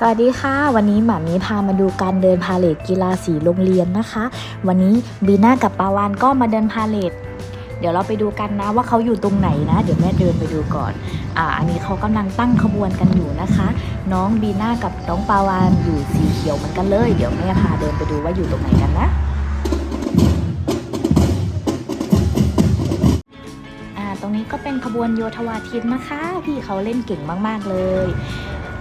สวัสดีค่ะ วันนี้หมามีพามาดูการเดินพาเลทกีฬาสีโรงเรียนนะคะ วันนี้บีน่ากับปาวานก็มาเดินพาเลทเดี๋ยวเราไปดูกันนะว่าเขาอยู่ตรงไหนนะ เดี๋ยวแม่เดินไปดูก่อนอ่าอันนี้เขากำลังตั้งขบวนกันอยู่นะคะ น้องบีน่ากับน้องปาวานอยู่สีเขียวเหมือนกันเลย เดี๋ยวแม่พาเดินไปดูว่าอยู่ตรงไหนกันนะตรงนี้ก็เป็นขบวนโยธวาทิตนะคะ พี่เขาเล่นเก่งมากๆเลย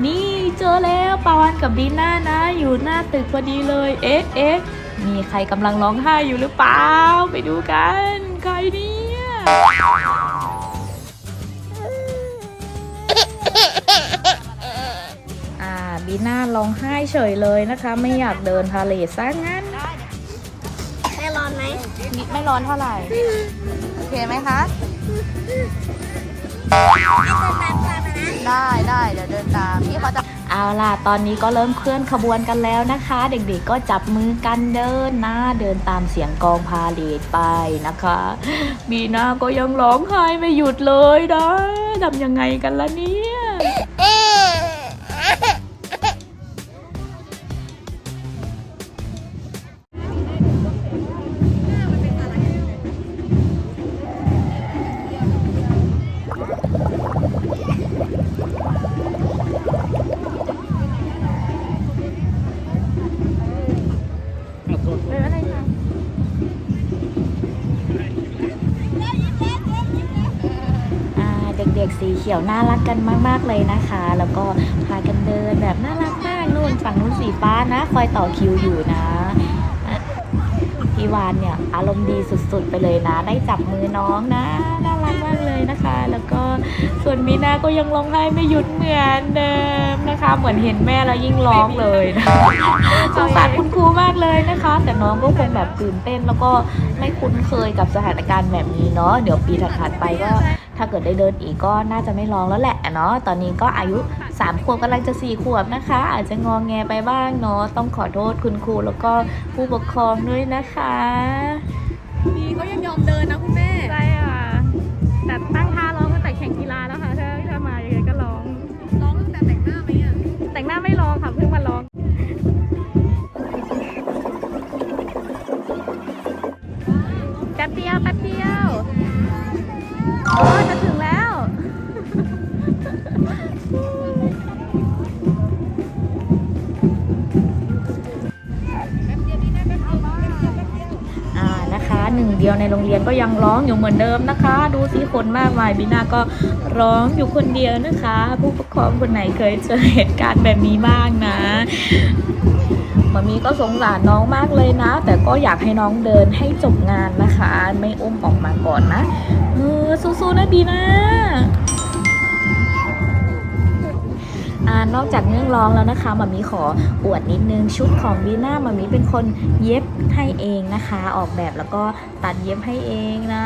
นี่เจอแล้วปาวานกับบีน่านะ อยู่หน้าตึกพอดีเลย เอ๊ะเอ๊ะมีใครกำลังร้องไห้อยู่หรือเปล่า ไปดูกัน ใครเนี่ย ร้องไห้เฉยเลยนะคะ ไม่อยากเดินพาเลทซะงั้น ไม่ร้อนไหมไม่ร้อนเท่าไหร่ โอเคไหมคะ ได้ได้เดี๋ยวเดินตามพี่เขาจะเอาล่ะ ตอนนี้ก็เริ่มเคลื่อนขบวนกันแล้วนะคะ เด็กๆก็จับมือกันเดินนะเดินตามเสียงกองพาเลทไปนะคะบีน่าก็ยังร้องไห้ไม่หยุดเลยนะทำยังไงกันล่ะเนี่ย ขียวน่ารักกันมากๆเลยนะคะ แล้วก็พากันเดินแบบน่ารักมากนู่นฝั่งนู้นสีฟ้านะคอยต่อคิวอยู่นะพี่วานเนี่ยอารมณ์ดีสุดๆ ไปเลยนะ ได้จับมือน้องนะน่ารักมากเลยนะคะ แล้วก็ส่วนมีนาก็ยังร้องไห้ไม่หยุดเหมือนเดิมนะคะ เหมือนเห็นแม่แล้วยิ่งร้องเลยสงสารคุณครูมากเลยนะคะ แต่น้องก็คงแบบตื่นเต้นแล้วก็ไม่คุ้นเคยกับสถานการณ์แบบนี้เนาะเดี๋ยวปีถัดๆไปก็ ถ้าเกิดได้เดินอีกก็น่าจะไม่ร้องแล้วแหละเนาะตอนนี้ก็อายุ 3 ขวบกำลังจะ 4 ขวบนะคะ อาจจะงองแงไปบ้างเนาะต้องขอโทษคุณครูแล้วก็ผู้ปกครองด้วยนะคะดีก็ยังยอมเดินนะคุณแม่ใช่ค่ะแต่ตั้งท่าร้องตั้งแต่แข่งกีฬาแล้วค่ะถ้าถ้ามายังไงก็ร้องร้องตั้งแต่แต่งหน้าไหมอะแต่งหน้าไม่ร้องค่ะเพิ่งมาร้องแป๊บเดียวแป๊บเดียว โอ้จะถึงแล้ว อ่านะคะหนึ่งเดียวในโรงเรียนก็ยังร้องอยู่เหมือนเดิมนะคะ ดูสิคนมากมายบีน่าก็ร้องอยู่คนเดียวนะคะ ผู้ปกครองคนไหนเคยเจอเหตุการณ์แบบนี้บ้างนะ มามีก็สงสารน้องมากเลยนะ แต่ก็อยากให้น้องเดินให้จบงานนะคะ ไม่อุ้มออกมาก่อนนะเออสู้ๆนะบีน่านอกจากเรื่องร้องแล้วนะคะมามีขออวดนิดนึงชุดของบีน่ามามีเป็นคนเย็บให้เองนะคะ ออกแบบแล้วก็ตัดเย็บให้เองนะ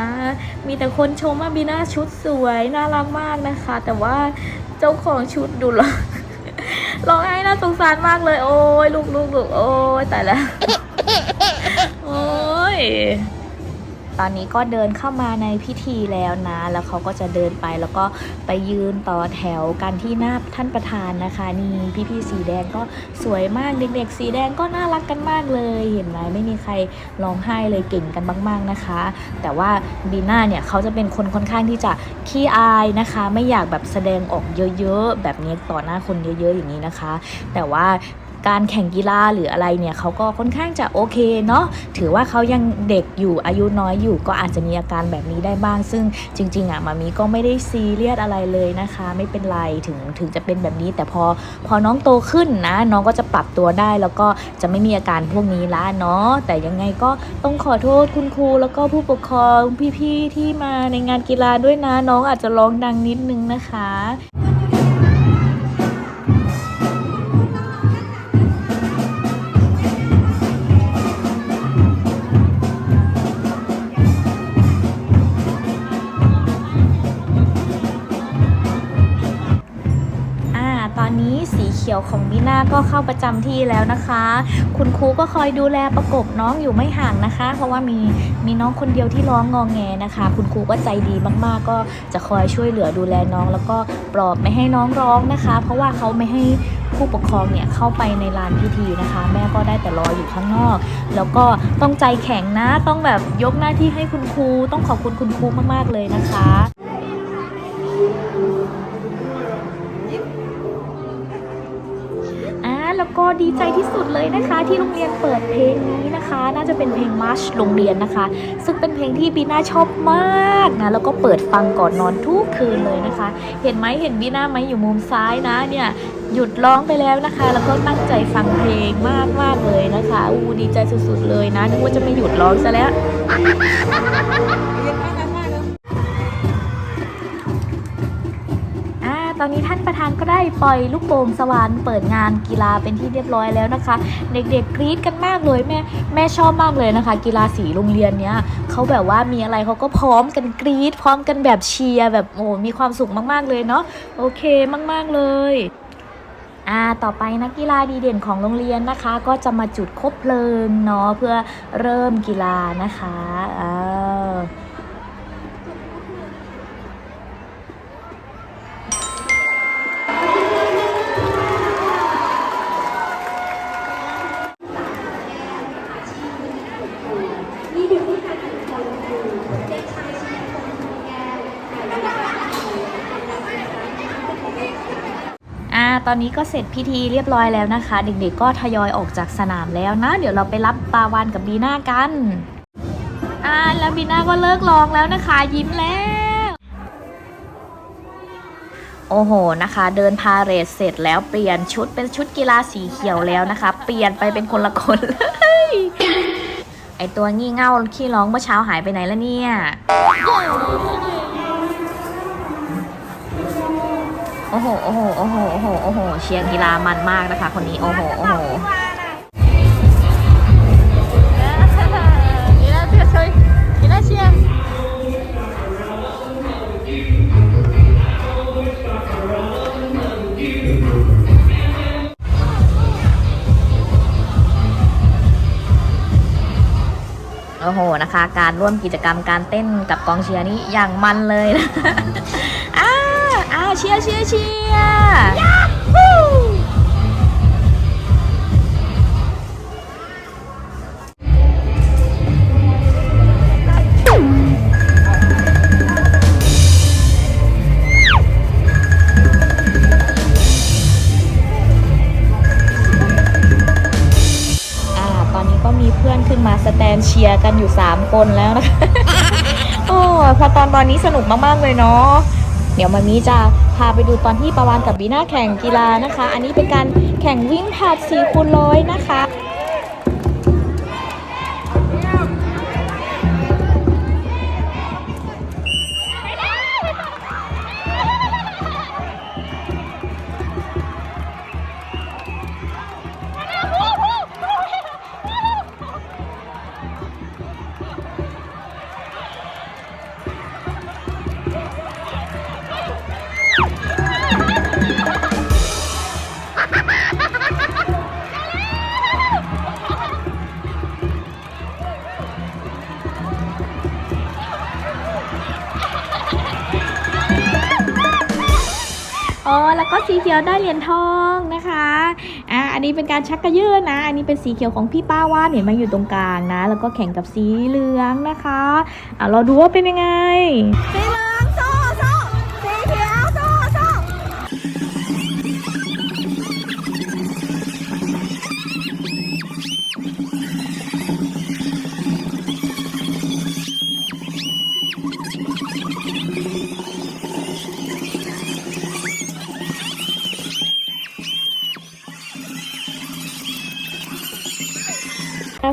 มีแต่คนชมว่าบีน่าชุดสวยน่ารักมากนะคะ แต่ว่าเจ้าของชุดดูหรอ ร้องไห้น่าสงสารมากเลย โอ้ยลูกลูกลูกโอ้ยตายแล้ว โอ้ย ตอนนี้ก็เดินเข้ามาในพิธีแล้วนะ แล้วเขาก็จะเดินไปแล้วก็ไปยืนต่อแถวกันที่หน้าท่านประธานนะคะ นี่พี่ๆสีแดงก็สวยมากเด็กๆ สีแดงก็น่ารักกันมากเลย เห็นไหมไม่มีใครร้องไห้เลยเก่งกันมาก ๆนะคะ แต่ว่าบีน่าเนี่ยเขาจะเป็นคนค่อนข้างที่จะขี้อายนะคะ ไม่อยากแบบแสดงออกเยอะๆแบบนี้ต่อหน้าคนเยอะ ๆ อย่างนี้นะคะ แต่ว่า การแข่งกีฬาหรืออะไรเนี่ยเขาก็ค่อนข้างจะโอเคเนาะถือว่าเขายังเด็กอยู่อายุน้อยอยู่ ก็อาจจะมีอาการแบบนี้ได้บ้าง ซึ่งจริง ๆอะมามีก็ไม่ได้ซีเรียสอะไรเลยนะคะ ไม่เป็นไรถึงถึงจะเป็นแบบนี้ แต่พอพอน้องโตขึ้นนะ น้องก็จะปรับตัวได้แล้วก็จะไม่มีอาการพวกนี้ละเนาะแต่ยังไงก็ต้องขอโทษคุณครู แล้วก็ผู้ปกครองพี่ๆที่มาในงานกีฬาด้วยนะ น้องอาจจะร้องดังนิดนึงนะคะ เขียวของบีน่าก็เข้าประจำที่แล้วนะคะ คุณครูก็คอยดูแลประกบน้องอยู่ไม่ห่างนะคะ เพราะว่ามีมีน้องคนเดียวที่ร้องงองแงนะคะ คุณครูก็ใจดีมากๆ ก็จะคอยช่วยเหลือดูแลน้อง แล้วก็ปลอบไม่ให้น้องร้องนะคะ เพราะว่าเขาไม่ให้ผู้ปกครองเนี่ยเข้าไปในลานพิธีนะคะ แม่ก็ได้แต่รออยู่ข้างนอก แล้วก็ต้องใจแข็งนะต้องแบบยกหน้าที่ให้คุณครู ต้องขอบคุณคุณครูมากๆเลยนะคะ ก็ดีใจที่สุดเลยนะคะ ที่โรงเรียนเปิดเพลงนี้นะคะ น่าจะเป็นเพลงมาร์ชโรงเรียนนะคะ ซึ่งเป็นเพลงที่บีน่าชอบมากนะแล้วก็เปิดฟังก่อนนอนทุกคืนเลยนะคะ เห็นไหมเห็นบีน่าไหมอยู่มุมซ้ายนะเนี่ยหยุดร้องไปแล้วนะคะ แล้วก็ตั้งใจฟังเพลงมากมากเลยนะคะอูดีใจสุดๆเลยนะนึกว่าจะไม่หยุดร้องซะแล้ว อนนี้ท่านประธานก็ได้ปล่อยลูกโป่งสวรรค์เปิดงานกีฬาเป็นที่เรียบร้อยแล้วนะคะ เด็กๆกรี๊ดกันมากเลยแม่แม่ชอบมากเลยนะคะ กีฬาสีโรงเรียนเนี้ยเขาแบบว่ามีอะไรเขาก็พร้อมกันกรี๊ดพร้อมกันแบบเชียร์แบบโอ้มีความสุขมากๆเลยเนาะโอเคมากๆเลยอ่าต่อไปนักกีฬาดีเด่นของโรงเรียนนะคะ ก็จะมาจุดคบเพลิงเนาะเพื่อเริ่มกีฬานะคะอ่า อ่าตอนนี้ก็เสร็จพิธีเรียบร้อยแล้วนะคะ เด็กๆก็ทยอยออกจากสนามแล้วนะ เดี๋ยวเราไปรับปาวานกับบีน่ากันอ่าแล้วบีน่าก็เลิกร้องแล้วนะคะ ยิ้มแล้ว โอ้โหนะคะ เดินพาเรดเสร็จแล้วเปลี่ยนชุดเป็นชุดกีฬาสีเขียวแล้วนะคะ เปลี่ยนไปเป็นคนละคนเลยไอตัวงี่เง่าขี้ร้องเมื่อเช้าหายไปไหนแล้วเนี่ย โอ้โห โอ้โห โอ้โห โอ้โห โอ้โห เชียร์กีฬามันมากนะคะ คนนี้ โอ้โห โอ้โหโอ้โหนะคะ การร่วมกิจกรรมการเต้นกับกองเชียร์นี่อย่างมันเลยนะ เชียร์เชียร์เชียร์อ่าตอนนี้ก็มีเพื่อนขึ้นมาสแตนเชียร์กันอยู่ 3 คนแล้วนะคะ โอ้ พอตอนตอนนี้สนุกมาก ๆ เลยเนาะ เดี๋ยวมามีจะ พาไปดูตอนที่ประวานกับบีน่าแข่งกีฬานะคะ อันนี้เป็นการแข่งวิ่งผาด4คูณร้อยนะคะ อ๋อแล้วก็สีเขียวได้เหรียญทองนะคะอะอันนี้เป็นการชักกระยือนะ อันนี้เป็นสีเขียวของพี่ป้าว่านเห็นไหมาอยู่ตรงกลางนะ แล้วก็แข่งกับสีเหลืองนะคะอะเราดูว่าเป็นยังไงสีเหลืองโซ่โซ่สีเขียวโซ่โซ่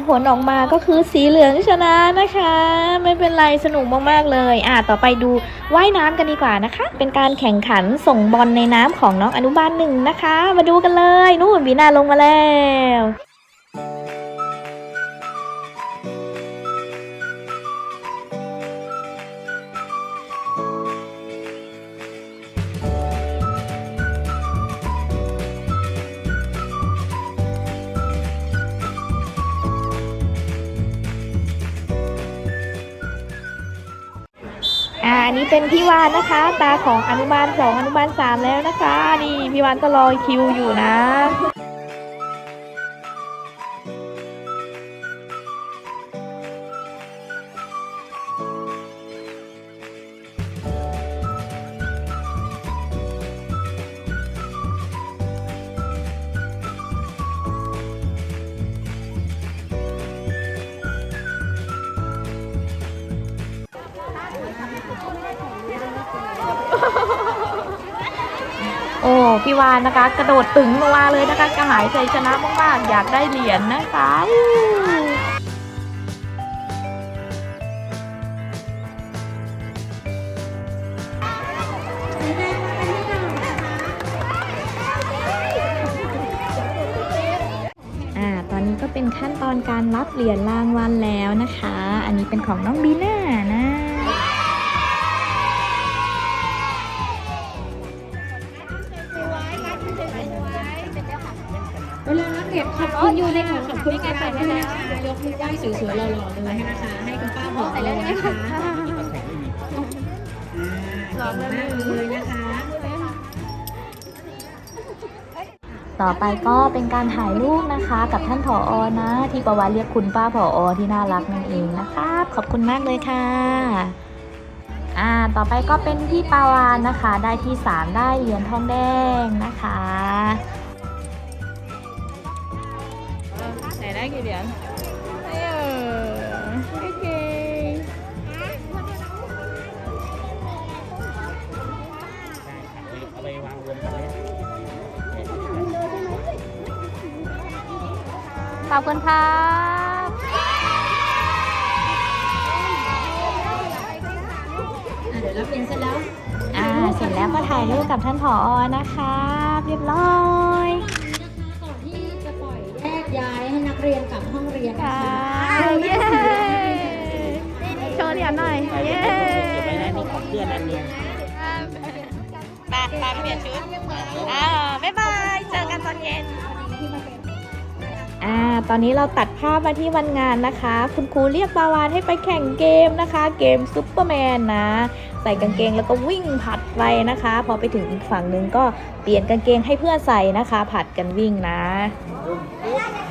ผลออกมาก็คือสีเหลืองชนะนะคะ ไม่เป็นไรสนุกมากๆเลย อะต่อไปดูว่ายน้ำกันดีกว่านะคะ เป็นการแข่งขันส่งบอลในน้ำของน้องอนุบาลหนึ่งนะคะ มาดูกันเลย นู่นบีนาลงมาแล้ว เป็นพี่วานนะคะ ตาของอนุบาลสองอนุบาลสามแล้วนะคะ นี่พี่วานก็รอคิวอยู่นะ โอ้พี่วานนะคะ กระโดดตึงลงมาเลยนะคะกระหายใจชนะมากๆอยากได้เหรียญนะคะอ่าตอนนี้ก็เป็นขั้นตอนการรับเหรียญรางวัลแล้วนะคะ อันนี้เป็นของน้องบีน่านะ คุณอยู่ในขขอบคุณค่ะด้วยนะคะยกมือไหว้สวยๆหล่อๆเลยนะคะ ให้คุณป้าหอมเลยนะคะหล่อมากเลยนะคะ ต่อไปก็เป็นการถ่ายรูปนะคะ กับท่านผออนะ ที่ประวัติเรียกคุณป้าผออที่น่ารักนั่นเองนะคะขอบคุณมากเลยค่ะอ่าต่อไปก็เป็นพี่ปาวานนะคะ ได้ที่ 3 ได้เหรียญทองแดงนะคะ นได้กี่เหรียญเออโอเคเอาไปวางรวมกันเลยขอบคุณครับอะเดี๋ยวรับเหรียญเสร็จแล้ว อ่า เสร็จแล้วก็ถ่ายรูปกับท่านผออนะคะ เรียบร้อย ยแยกย้ายให้นักเรียนกลับห้องเรียนนะค่ะคะเย้โชว์เหรียญหน่อย เย้เก็บไว้ในนี้ของเพื่อนอันเนี้ยปากปากเปลี่ยนชุดอ่าบ๊ายบาย เจอกันตอนเย็น อ่า ตอนนี้เราตัดภาพมาที่วันงานนะคะ คุณครูเรียกปาวานให้ไปแข่งเกมนะคะ เกมซุปเปอร์แมนนะ ใส่กางเกงแล้วก็วิ่งผัดไปนะคะ พอไปถึงอีกฝั่งหนึ่งก็เปลี่ยนกางเกงให้เพื่อนใส่นะคะ ผัดกันวิ่งนะ gracias.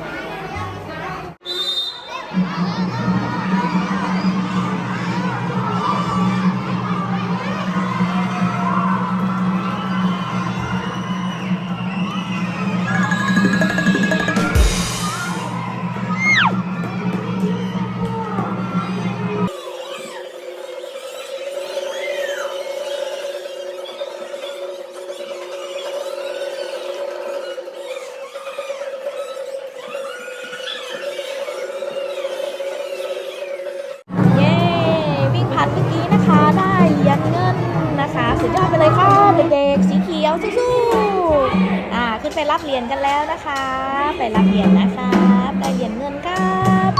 รับเหรียญนะคะได้เหรียญเงินครับ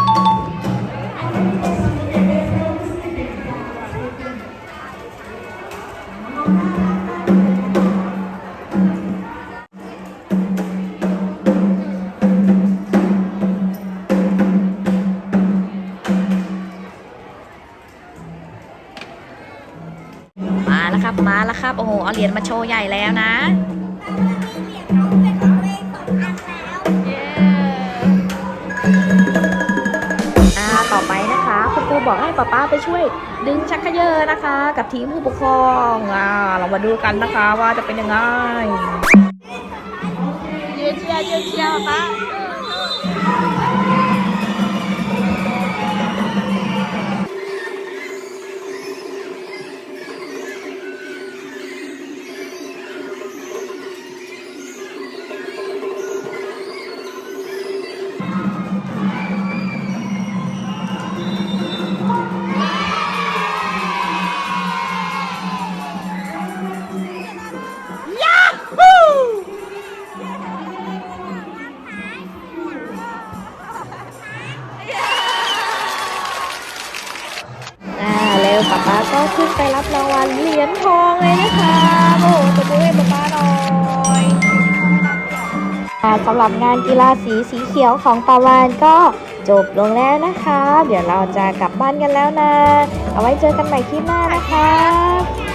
มาแล้วครับ มาแล้วครับ โอ้โห เอาเหรียญมาโชว์ใหญ่แล้วนะ บอกให้ป้าป้าไปช่วย ดึงชักเขยอนะคะ กับทีมผู้ปกครองอ่าเรามาดูกันนะคะว่าจะเป็นยังไงยืนเชียร์ยืนเชียมป้า หรับงานกีฬาสีสีเขียวของปาวานก็จบลงแล้วนะคะ เดี๋ยวเราจะกลับบ้านกันแล้วนะ เอาไว้เจอกันใหม่คลิปหน้านะคะ